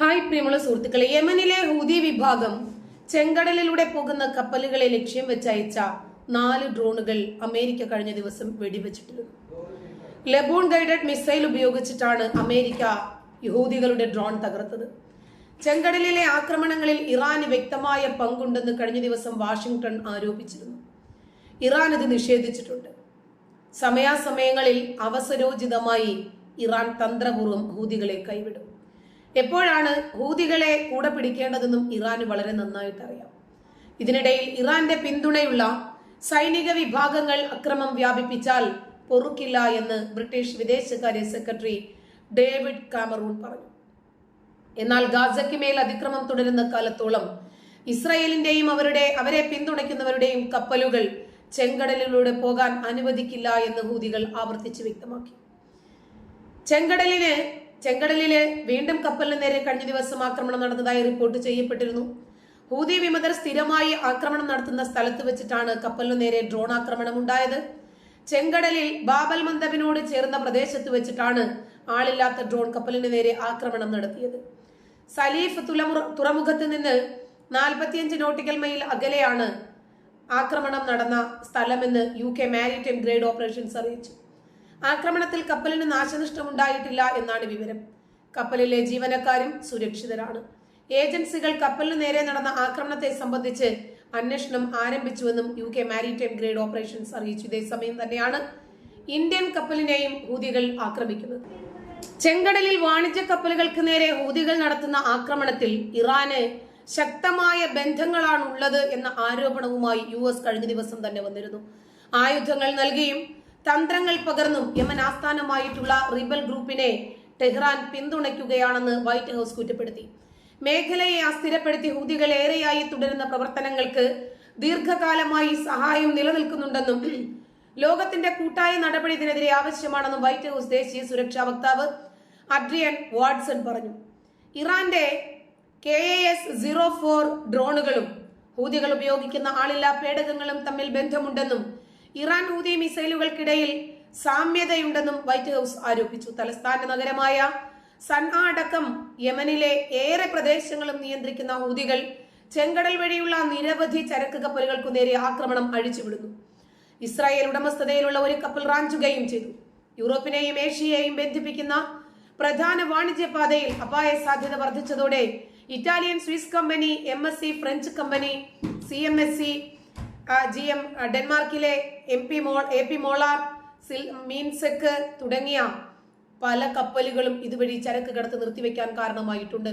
Hi പ്രിയമുള്ള സുഹൃത്തുക്കളെ യമനിലെ ഹൂതി വിഭാഗം ചെങ്കടലിലൂടെ പോകുന്ന കപ്പലുകളെ ലക്ഷ്യം വെച്ചയച്ച നാല് ഡ്രോണുകൾ അമേരിക്ക കഴിഞ്ഞ ദിവസം വെടിവെച്ചിട്ടിരുന്നു ലബൂൺ ഗൈഡഡ് മിസൈൽ ഉപയോഗിച്ചിട്ടാണ് അമേരിക്ക യഹൂദികളുടെ ഡ്രോൺ തകർത്തത്. ചെങ്കടലിലെ ആക്രമണങ്ങളിൽ ഇറാന് വ്യക്തമായ പങ്കുണ്ടെന്ന് കഴിഞ്ഞ ദിവസം വാഷിംഗ്ടൺ ആരോപിച്ചിരുന്നു. ഇറാൻ ഇത് നിഷേധിച്ചിട്ടുണ്ട്. സമയാസമയങ്ങളിൽ അവസരോചിതമായി ഇറാൻ തന്ത്രപൂർവം ഹൂതികളെ കൈവിടും. എപ്പോഴാണ് ഹൂതികളെ കൂടെ പിടിക്കേണ്ടതെന്നും ഇറാന് വളരെ നന്നായിട്ട് അറിയാം ഇതിനിടയിൽ ഇറാന്റെ പിന്തുണയുള്ള സൈനിക വിഭാഗങ്ങൾ അക്രമം വ്യാപിപ്പിച്ചാൽ പൊറുക്കില്ല എന്ന് ബ്രിട്ടീഷ് വിദേശകാര്യ സെക്രട്ടറി ഡേവിഡ് കാമറൂൺ പറഞ്ഞു. എന്നാൽ ഗാസയ്ക്ക് മേൽ അതിക്രമം തുടരുന്ന കാലത്തോളം ഇസ്രായേലിന്റെയും അവരുടെ അവരെ പിന്തുണയ്ക്കുന്നവരുടെയും കപ്പലുകൾ ചെങ്കടലിലൂടെ പോകാൻ അനുവദിക്കില്ല എന്ന് ഹൂതികൾ ആവർത്തിച്ച് വ്യക്തമാക്കി. ചെങ്കടലിന് ചെങ്കടലിൽ വീണ്ടും കപ്പലിന് നേരെ കഴിഞ്ഞ ദിവസം ആക്രമണം നടന്നതായി റിപ്പോർട്ട് ചെയ്യപ്പെട്ടിരുന്നു. ഹൂതി വിമതർ സ്ഥിരമായി ആക്രമണം നടത്തുന്ന സ്ഥലത്ത് വെച്ചിട്ടാണ് കപ്പലിനു നേരെ ഡ്രോൺ ആക്രമണം ഉണ്ടായത്. ചെങ്കടലിൽ ബാബൽ മന്ദബിനോട് ചേർന്ന പ്രദേശത്ത് വെച്ചിട്ടാണ് ആളില്ലാത്ത ഡ്രോൺ കപ്പലിന് നേരെ ആക്രമണം നടത്തിയത്. സലീഫ് തുറമുഖത്ത് നിന്ന് നാൽപ്പത്തിയഞ്ച് നോട്ടിക്കൽ മൈൽ അകലെയാണ് ആക്രമണം നടന്ന സ്ഥലമെന്ന് U K maritime trade operations അറിയിച്ചു. ആക്രമണത്തിൽ കപ്പലിന് നാശനഷ്ടമുണ്ടായിട്ടില്ല എന്നാണ് വിവരം. കപ്പലിലെ ജീവനക്കാരും സുരക്ഷിതരാണ്. ഏജൻസികൾ കപ്പലിന് നേരെ നടന്ന ആക്രമണത്തെ സംബന്ധിച്ച് അന്വേഷണം ആരംഭിച്ചുവെന്നും U K maritime trade operations അറിയിച്ചു. ഇതേസമയം തന്നെയാണ് ഇന്ത്യൻ കപ്പലിനെയും ഹൂതികൾ ആക്രമിക്കുന്നത്. ചെങ്കടലിൽ വാണിജ്യ കപ്പലുകൾക്ക് നേരെ ഹൂതികൾ നടത്തുന്ന ആക്രമണത്തിൽ ഇറാന് ശക്തമായ ബന്ധങ്ങളാണ് ഉള്ളത് എന്ന ആരോപണവുമായി യു എസ് കഴിഞ്ഞ ദിവസം തന്നെ വന്നിരുന്നു. ആയുധങ്ങൾ നൽകിയും തന്ത്രങ്ങൾ പകർന്നും യമൻ ആസ്ഥാനമായിട്ടുള്ള റിബൽ ഗ്രൂപ്പിനെ ടെഹ്റാൻ പിന്തുണയ്ക്കുകയാണെന്ന് വൈറ്റ് ഹൗസ് കുറ്റപ്പെടുത്തി. മേഖലയെ അസ്ഥിരപ്പെടുത്തി ഹൂതികൾ ഏറെയായി തുടരുന്ന പ്രവർത്തനങ്ങൾക്ക് ദീർഘകാലമായി സഹായം നിലനിൽക്കുന്നുണ്ടെന്നും ലോകത്തിന്റെ കൂട്ടായ നടപടി ഇതിനെതിരെ ആവശ്യമാണെന്നും വൈറ്റ് ഹൗസ് ദേശീയ സുരക്ഷാ വക്താവ് അഡ്രിയൻ വാട്സൺ പറഞ്ഞു. ഇറാന്റെ K A S zero four ഡ്രോണുകളും ഹൂതികൾ ഉപയോഗിക്കുന്ന ആളില്ലാ പേടകങ്ങളും തമ്മിൽ ബന്ധമുണ്ടെന്നും ഇറാൻ ഹൂതി മിസൈലുകൾക്കിടയിൽ സാമ്യതയുണ്ടെന്നും വൈറ്റ് ഹൗസ് ആരോപിച്ചു. തലസ്ഥാന നഗരമായ സൻആ അടക്കം യമനിലെ ഏറെ പ്രദേശങ്ങളും നിയന്ത്രിക്കുന്ന ഹൂതികൾ ചെങ്കടൽ വഴിയുള്ള നിരവധി ചരക്ക് കപ്പലുകൾക്കു നേരെ ആക്രമണം അഴിച്ചുവിടുന്നു. ഇസ്രായേൽ ഉടമസ്ഥതയിലുള്ള ഒരു കപ്പൽ റാഞ്ചുകയും ചെയ്തു. യൂറോപ്പിനെയും ഏഷ്യയെയും ബന്ധിപ്പിക്കുന്ന പ്രധാന വാണിജ്യ പാതയിൽ അപായ സാധ്യത വർദ്ധിച്ചതോടെ Italian Swiss company M French company C G M ഡെൻമാർക്കിലെ M P മോൾ എ പി മോളാർ സിൽ മീൻസെക്ക് തുടങ്ങിയ പല കപ്പലുകളും ഇതുവഴി ചരക്ക് കടത്ത് നിർത്തിവെക്കാൻ കാരണമായിട്ടുണ്ട്.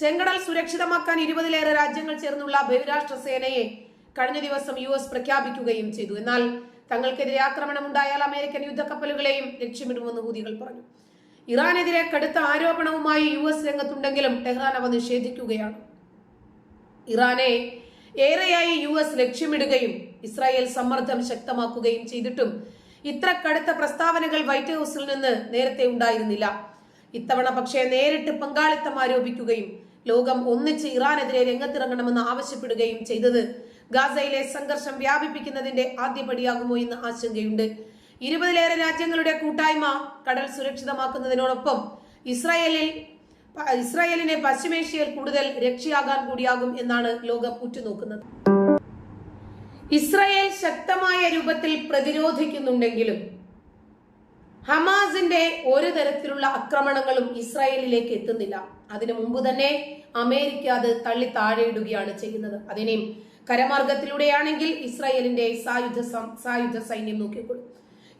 ചെങ്കടൽ സുരക്ഷിതമാക്കാൻ ഇരുപതിലേറെ രാജ്യങ്ങൾ ചേർന്നുള്ള ബഹുരാഷ്ട്ര സേനയെ കഴിഞ്ഞ ദിവസം യു എസ് പ്രഖ്യാപിക്കുകയും ചെയ്തു. എന്നാൽ തങ്ങൾക്കെതിരെ ആക്രമണം ഉണ്ടായാൽ അമേരിക്കൻ യുദ്ധക്കപ്പലുകളെയും ലക്ഷ്യമിടുമെന്ന് ഹൂതികൾ പറഞ്ഞു. ഇറാനെതിരെ കടുത്ത ആരോപണവുമായി യു എസ് രംഗത്തുണ്ടെങ്കിലും ടെഹ്റാൻ അവ നിഷേധിക്കുകയാണ്. ഇറാനെ ഏറെയായി യു എസ് ലക്ഷ്യമിടുകയും ഇസ്രായേൽ സമ്മർദ്ദം ശക്തമാക്കുകയും ചെയ്തിട്ടും ഇത്ര കടുത്ത പ്രസ്താവനകൾ വൈറ്റ് ഹൌസിൽ നിന്ന് നേരത്തെ ഉണ്ടായിരുന്നില്ല. ഇത്തവണ പക്ഷേ നേരിട്ട് പങ്കാളിത്തം ആരോപിക്കുകയും ലോകം ഒന്നിച്ച് ഇറാനെതിരെ രംഗത്തിറങ്ങണമെന്ന് ആവശ്യപ്പെടുകയും ചെയ്തത് ഗാസയിലെ സംഘർഷം വ്യാപിപ്പിക്കുന്നതിന്റെ ആദ്യപടിയാകുമോ എന്ന് ആശങ്കയുണ്ട്. ഇരുപതിലേറെ രാജ്യങ്ങളുടെ കൂട്ടായ്മ കടൽ സുരക്ഷിതമാക്കുന്നതിനോടൊപ്പം ഇസ്രായേലിൽ ഇസ്രായേലിനെ പശ്ചിമേഷ്യയിൽ കൂടുതൽ രക്ഷയാകാൻ കൂടിയാകും എന്നാണ് ലോകം ഉറ്റുനോക്കുന്നത്. ഇസ്രായേൽ ശക്തമായ രൂപത്തിൽ പ്രതിരോധിക്കുന്നുണ്ടെങ്കിലും ഹമാസിന്റെ ഒരു തരത്തിലുള്ള ആക്രമണങ്ങളും ഇസ്രായേലിലേക്ക് എത്തുന്നില്ല. അതിനു മുമ്പ് തന്നെ അമേരിക്ക അത് തള്ളി താഴെയിടുകയാണ് ചെയ്യുന്നത്. അതിനെയും കരമാർഗത്തിലൂടെയാണെങ്കിൽ ഇസ്രായേലിന്റെ സായുധ സായുധ സൈന്യം നോക്കിക്കൊള്ളും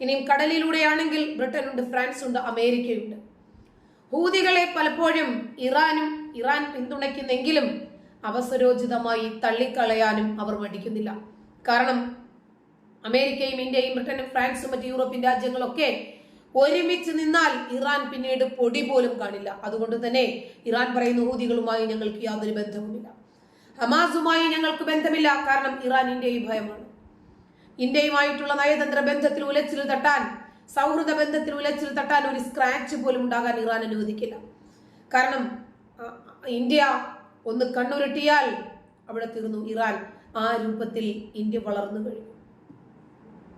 ഇനിയും കടലിലൂടെയാണെങ്കിൽ ബ്രിട്ടനുണ്ട് ഫ്രാൻസ് ഉണ്ട് അമേരിക്കയുണ്ട്. ഹൂതികളെ പലപ്പോഴും ഇറാനും ഇറാൻ പിന്തുണയ്ക്കുന്നെങ്കിലും അവസരോചിതമായി തള്ളിക്കളയാനും അവർ മടിക്കുന്നില്ല. കാരണം അമേരിക്കയും ഇന്ത്യയും ബ്രിട്ടനും ഫ്രാൻസും മറ്റ് യൂറോപ്യൻ രാജ്യങ്ങളൊക്കെ ഒരുമിച്ച് നിന്നാൽ ഇറാൻ പിന്നീട് പൊടി പോലും കാണില്ല. അതുകൊണ്ട് തന്നെ ഇറാൻ പറയുന്ന ഹൂതികളുമായി ഞങ്ങൾക്ക് യാതൊരു ബന്ധവുമില്ല. ഹമാസുമായി ഞങ്ങൾക്ക് ബന്ധമില്ല. കാരണം ഇറാൻ ഇന്ത്യയും ഭയമാണ്. ഇന്ത്യയുമായിട്ടുള്ള നയതന്ത്ര ബന്ധത്തിൽ ഉലച്ചിൽ തട്ടാൻ സൗഹൃദ ബന്ധത്തിൽ ഉലച്ചിൽ തട്ടാൻ ഒരു സ്ക്രാച്ച് പോലും ഉണ്ടാകാൻ ഇറാൻ അനുവദിക്കില്ല. കാരണം ഇന്ത്യ ഒന്ന് കണ്ണുരുട്ടിയാൽ അവിടെ തീർന്നു. ഇറാൻ ആ രൂപത്തിൽ ഇന്ത്യ വളർന്നു കഴിഞ്ഞു.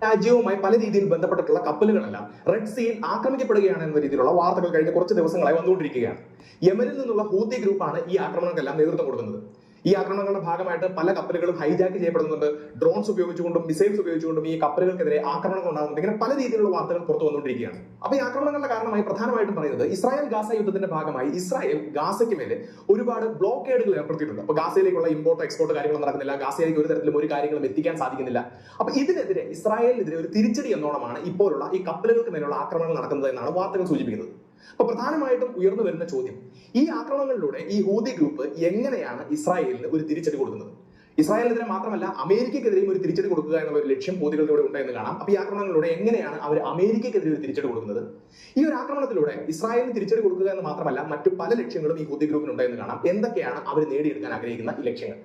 രാജ്യവുമായി പല രീതിയിൽ ബന്ധപ്പെട്ടിട്ടുള്ള കപ്പലുകളെല്ലാം റെഡ് സീയിൽ ആക്രമിക്കപ്പെടുകയാണ് എന്ന രീതിയിലുള്ള വാർത്തകൾ കഴിഞ്ഞ കുറച്ച് ദിവസങ്ങളായി വന്നുകൊണ്ടിരിക്കുകയാണ്. യമനിൽ നിന്നുള്ള ഹൂത്തി ഗ്രൂപ്പാണ് ഈ ആക്രമണങ്ങൾക്കെല്ലാം നേതൃത്വം കൊടുക്കുന്നത്. ഈ ആക്രമണങ്ങളുടെ ഭാഗമായിട്ട് പല കപ്പലുകളും ഹൈജാക്ക് ചെയ്യപ്പെടുന്നുണ്ട്. ഡ്രോൺസ് ഉപയോഗിച്ചുകൊണ്ടും മിസൈൽസ് ഉപയോഗിച്ചുകൊണ്ടും ഈ കപ്പലുകൾക്കെതിരെ ആക്രമണങ്ങൾ ഉണ്ടാകുന്നുണ്ട്. ഇങ്ങനെ പല രീതിയിലുള്ള വാർത്തകൾ പുറത്തു വന്നുകൊണ്ടിരിക്കുകയാണ്. അപ്പൊ ഈ ആക്രമണങ്ങളുടെ കാരണമായി പ്രധാനമായിട്ടും പറയുന്നത് ഇസ്രായേൽ ഗാസ യുദ്ധത്തിന്റെ ഭാഗമായി ഇസ്രായേൽ ഗാസയ്ക്ക് മേലെ ഒരുപാട് ബ്ലോക്കേഡുകൾ ഏർപ്പെടുത്തിയിട്ടുണ്ട്. അപ്പൊ ഗാസയിലേക്കുള്ള ഇമ്പോർട്ട് എക്സ്പോർട്ട് കാര്യങ്ങൾ നടക്കുന്നില്ല. ഗാസയിലേക്ക് ഒരു തരത്തിലും ഒരു കാര്യങ്ങളും എത്തിക്കാൻ സാധിക്കുന്നില്ല. അപ്പൊ ഇതിനെതിരെ ഇസ്രായേലിനെതിരെ ഒരു തിരിച്ചടി എന്നോണമാണ് ഇപ്പോഴുള്ള ഈ കപ്പലുകൾക്ക് മേലുള്ള ആക്രമണങ്ങൾ നടക്കുന്നത് എന്നാണ് വാർത്തകൾ സൂചിപ്പിക്കുന്നത്. അപ്പൊ പ്രധാനമായിട്ടും ഉയർന്നു വരുന്ന ചോദ്യം. ഈ ആക്രമണങ്ങളിലൂടെ ഈ ഹൂതി ഗ്രൂപ്പ് എങ്ങനെയാണ് ഇസ്രായേലിന് ഒരു തിരിച്ചടി കൊടുക്കുന്നത്? ഇസ്രായേലിനെതിരെ മാത്രമല്ല അമേരിക്കക്കെതിരെയും ഒരു തിരിച്ചടി കൊടുക്കുക എന്നുള്ള ഒരു ലക്ഷ്യം ഹൂതികളിലൂടെ ഉണ്ടെന്ന് കാണാം. അപ്പൊ ഈ ആക്രമണങ്ങളിലൂടെ എങ്ങനെയാണ് അവർ അമേരിക്കക്കെതിരെ ഒരു തിരിച്ചടി കൊടുക്കുന്നത്? ഈ ഒരു ആക്രമണത്തിലൂടെ ഇസ്രായേലിന് തിരിച്ചടി കൊടുക്കുക എന്ന് മാത്രമല്ല മറ്റു പല ലക്ഷ്യങ്ങളും ഈ ഹൂതി ഗ്രൂപ്പിനുണ്ടെന്ന് കാണാം. എന്തൊക്കെയാണ് അവർ നേടിയെടുക്കാൻ ആഗ്രഹിക്കുന്ന ഈ ലക്ഷ്യങ്ങൾ?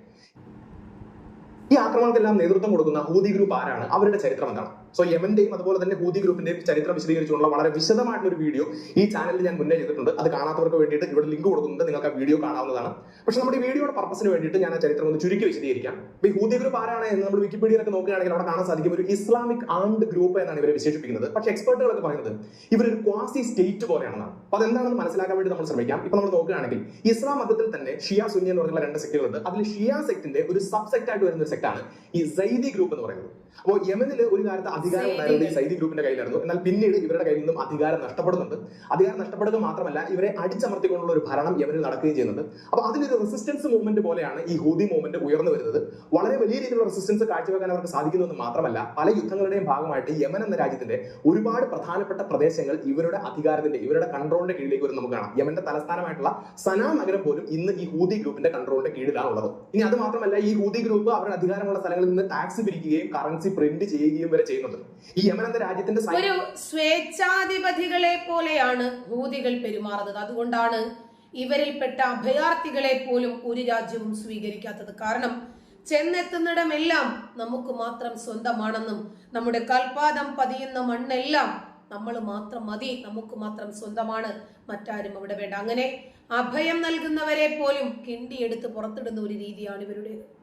ഈ ആക്രമണത്തിലെല്ലാം നേതൃത്വം കൊടുക്കുന്ന ഹൂതി ഗ്രൂപ്പ് ആരാണ്? അവരുടെ ചരിത്രം എന്താണ്? സോ യമന്റെയും അതുപോലെ തന്നെ ഹൂതി ഗ്രൂപ്പിന്റെയും ചരിത്രം വിശദീകരിച്ചുള്ള വളരെ വിശദമായിട്ടുള്ള ഒരു വീഡിയോ ഈ ചാനലിൽ ഞാൻ മുന്നേ ചെയ്തിട്ടുണ്ട്. അത് കാണാത്തവർക്ക് വേണ്ടിയിട്ട് ഇവിടെ ലിങ്ക് കൊടുക്കുന്നുണ്ട്. നിങ്ങൾക്ക് ആ വീഡിയോ കാണാവുന്നതാണ്. പക്ഷെ നമ്മുടെ വീഡിയോയുടെ പർപ്പസിന് വേണ്ടിയിട്ട് ഞാൻ ആ ചരിത്രം ഒന്ന് ചുരുക്കി വിശദീകരിക്കാം. ഈ ഹൂതി ഗ്രൂപ്പ് ആരാണ് എന്ന് നമ്മൾ വിക്കിപീഡിയയിലൊക്കെ നോക്കുകയാണെങ്കിൽ അവിടെ കാണാൻ സാധിക്കും ഒരു ഇസ്ലാമിക് ആംഡ് ഗ്രൂപ്പ് എന്നാണ് ഇവരെ വിശേഷിപ്പിക്കുന്നത്. പക്ഷെ എക്സ്പെർട്ടുകളൊക്കെ പറയുന്നത് ഇവരൊരു ക്വാസി സ്റ്റേറ്റ് പോലെയാണെന്നാണ്. അപ്പൊ അതെന്താണെന്ന് മനസ്സിലാക്കാൻ വേണ്ടി നമ്മൾ ശ്രമിക്കാം. ഇപ്പൊ നമ്മൾ നോക്കുകയാണെങ്കിൽ ഇസ്ലാം മതത്തിൽ തന്നെ ഷിയ സുന്നി എന്ന് പറഞ്ഞുള്ള രണ്ട് സെക്ടുകളുണ്ട് അതിൽ ഷിയ സെക്ടിന്റെ ഒരു സബ് സെക്ട് ആയിട്ട് വരുന്ന ഒരു സെക്ടാണ് ഈ സൈദി ഗ്രൂപ്പ് എന്ന് പറയുന്നത്. അപ്പോൾ യമനിൽ ഒരു കാലത്ത് അധികാരം ഉണ്ടായിരുന്നത് ഈ സൈദി ഗ്രൂപ്പിന്റെ കയ്യിലായിരുന്നു. എന്നാൽ പിന്നീട് ഇവരുടെ കയ്യിൽ നിന്നും അധികാരം നഷ്ടപ്പെടുന്നുണ്ട്. അധികാരം നഷ്ടപ്പെടുക മാത്രമല്ല ഇവരെ അടിച്ചമർത്തിക്കൊണ്ടുള്ള ഒരു ഭരണം യമനിൽ നടക്കുകയും ചെയ്യുന്നുണ്ട്. അപ്പോൾ അതിലൊരു റെസിസ്റ്റൻസ് മൂവ്മെന്റ് പോലെയാണ് ഈ ഹൂതി മൂവ്മെന്റ് ഉയർന്നു വരുന്നത്. വളരെ വലിയ രീതിയിലുള്ള റെസിസ്റ്റൻസ് കാഴ്ചവെക്കാൻ അവർക്ക് സാധിക്കുന്നു എന്ന് മാത്രമല്ല പല യുദ്ധങ്ങളുടെയും ഭാഗമായിട്ട് യമൻ എന്ന രാജ്യത്തിന്റെ ഒരുപാട് പ്രധാനപ്പെട്ട പ്രദേശങ്ങൾ ഇവരുടെ അധികാരത്തിന്റെ ഇവരുടെ കൺട്രോളിന്റെ കീഴിലേക്ക് വരും നമുക്ക് കാണാം. യമന്റെ തലസ്ഥാനമായിട്ടുള്ള സനാ നഗരം പോലും ഇന്ന് ഈ ഹൂതി ഗ്രൂപ്പിന്റെ കൺട്രോളിന്റെ കീഴിലാണ് ഉള്ളത്. ഇനി അത് മാത്രമല്ല ഈ ഹൂതി ഗ്രൂപ്പ് അവരുടെ അധികാരമുള്ള സ്ഥലങ്ങളിൽ നിന്ന് ടാക്സ് പിരിക്കുകയും കറൻസി പ്രിന്റ് ചെയ്യുകയും വരെ ചെയ്യുന്നുണ്ട്. ഈ യമൻ എന്ന രാജ്യത്തിന്റെ ഒരു സ്വേച്ഛാധിപതികളെ പോലെയാണ് ഹൂതികൾ പെരുമാറുന്നത്. അതുകൊണ്ടാണ് ഇവരിൽപ്പെട്ട അഭയാർത്ഥികളെ പോലും ഒരു രാജ്യവും സ്വീകരിക്കാത്തത്. കാരണം ചെന്നെത്തുന്നിടമെല്ലാം നമുക്ക് മാത്രം സ്വന്തമാണെന്നും നമ്മുടെ കൽപാദം പതിയുന്ന മണ്ണെല്ലാം നമ്മൾ മാത്രം മതി നമുക്ക് മാത്രം സ്വന്തമാണ് മറ്റാരും അവിടെ വേണ്ട. അങ്ങനെ അഭയം നൽകുന്നവരെ പോലും കിണ്ടിയെടുത്ത് പുറത്തിടുന്ന ഒരു രീതിയാണ് ഇവരുടേത്.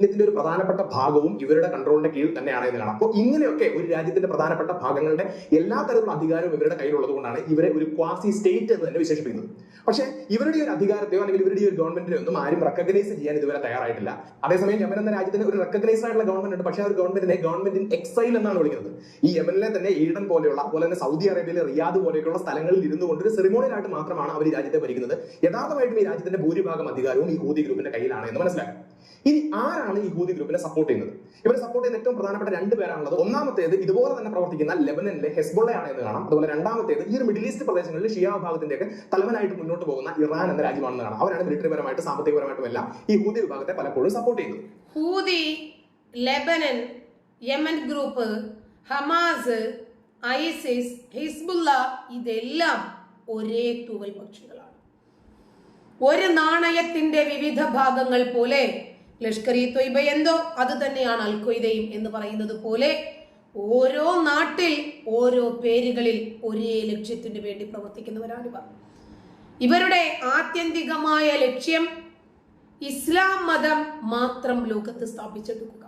ഇതിന്റെ ഒരു പ്രധാനപ്പെട്ട ഭാഗവും ഇവരുടെ കൺട്രോളിന്റെ കീഴിൽ തന്നെയാണ് എന്ന് അപ്പോൾ ഇങ്ങനെയൊക്കെ ഒരു രാജ്യത്തിന്റെ പ്രധാനപ്പെട്ട ഭാഗങ്ങളുടെ എല്ലാ തരത്തിലുള്ള അധികാരവും ഇവരുടെ കയ്യിലുള്ളത് കൊണ്ടാണ് ഇവരെ ഒരു ക്വാസി സ്റ്റേറ്റ് എന്ന് തന്നെ വിശേഷിപ്പിക്കുന്നത്. പക്ഷേ ഇവരുടെ ഒരു അധികാരത്തെയോ അല്ലെങ്കിൽ ഇവരുടെ ഒരു ഗവൺമെന്റിനെ ഒന്നും ആരും റെക്കഗ്നൈസ് ചെയ്യാൻ ഇതുവരെ തയ്യാറായിട്ടില്ല. അതേസമയം യമൻ എന്ന രാജ്യത്തിന് ഒരു റെക്കഗ്നൈസ് ആയിട്ടുള്ള ഗവൺമെന്റ് ഉണ്ട്. പക്ഷേ ആ ഒരു ഗവൺമെന്റിനെ ഗവൺമെന്റ് ഇൻ എക്സൈൽ എന്നാണ് വിളിക്കുന്നത്. ഈ യമനിലെ തന്നെ ഈഡൻ പോലെയുള്ള അതുപോലെ തന്നെ സൗദി അറേബ്യയിലെ റിയാദ് പോലെയുള്ള സ്ഥലങ്ങളിൽ ഇരുന്നു കൊണ്ട് ഒരു സെറിമോണിയലായിട്ട് മാത്രമാണ് അവർ രാജ്യത്തെ ഭരിക്കുന്നത്. യഥാർത്ഥമായിട്ടും ഈ രാജ്യത്തിന്റെ ഭൂരിഭാഗം അധികാരവും ഈ ഹൂതി ഗ്രൂപ്പിന്റെ കയ്യിലാണ് എന്ന് മനസ്സിലാക്കാം. ഇനി ആരാണ് ഈ ഹൂതി ഗ്രൂപ്പിനെ സപ്പോർട്ട് ചെയ്യുന്നത്? ഇവരെ സപ്പോർട്ട് ചെയ്യുന്ന ഏറ്റവും പ്രധാനപ്പെട്ട രണ്ട് പേരാണുള്ളത്. ഒന്നാമത്തേത് ഇതുപോലെ തന്നെ പ്രവർത്തിക്കുന്ന ലെബനനിലെ ഹെസ്ബോളയാണ് എന്ന് കാണാം. അതുപോലെ രണ്ടാമത്തേത് ഈ ഒരു മിഡിൽ ഈസ്റ്റ് പ്രദേശങ്ങളിൽ ഷിയ വിഭാഗത്തിന്റെയൊക്കെ തലവനായിട്ട് മുന്നോട്ട് പോകുന്ന ഇറാൻ എന്ന രാജ്യമാണെന്ന് കാണാം. അവരാണ് മിലിറ്ററിപരമായിട്ട് സാമ്പത്തികപരമായിട്ടും എല്ലാം ഈ ഹൂതി വിഭാഗത്തെ പലപ്പോഴും സപ്പോർട്ട് ചെയ്യുന്നത്. Houthi Lebanon Yemen group Hamas ISIS Hezbollah ഇതെല്ലാം ഒരേ തൂവൽ പക്ഷികളാണ്. ഒരു നാണയത്തിന്റെ വിവിധ ഭാഗങ്ങൾ പോലെ ലഷ്കർ ഇ തൊയ്ബ എന്തോ അത് തന്നെയാണ് അൽ ഖ്വയ്ദയും എന്ന് പറയുന്നത് പോലെ ഓരോ നാട്ടിൽ ഓരോ പേരുകളിൽ ഒരേ ലക്ഷ്യത്തിന് വേണ്ടി പ്രവർത്തിക്കുന്നവരാണ് ഇവർ. ഇവരുടെ ആത്യന്തികമായ ലക്ഷ്യം ഇസ്ലാം മതം മാത്രം ലോകത്ത് സ്ഥാപിച്ചെടുക്കുക.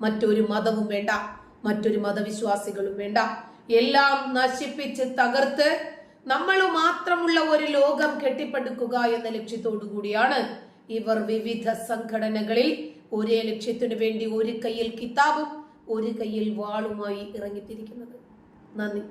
മറ്റൊരു മതവും വേണ്ട മറ്റൊരു മതവിശ്വാസികളും വേണ്ട. എല്ലാം നശിപ്പിച്ച് തകർത്ത് നമ്മൾ മാത്രമുള്ള ഒരു ലോകം കെട്ടിപ്പടുക്കുക എന്ന ലക്ഷ്യത്തോടു കൂടിയാണ് ഇവർ വിവിധ സംഘടനകളിൽ ഒരേ ലക്ഷ്യത്തിനു വേണ്ടി ഒരു കയ്യിൽ കിതാബും ഒരു കയ്യിൽ വാളുമായി ഇറങ്ങിത്തിരിക്കുന്നത്. നന്ദി.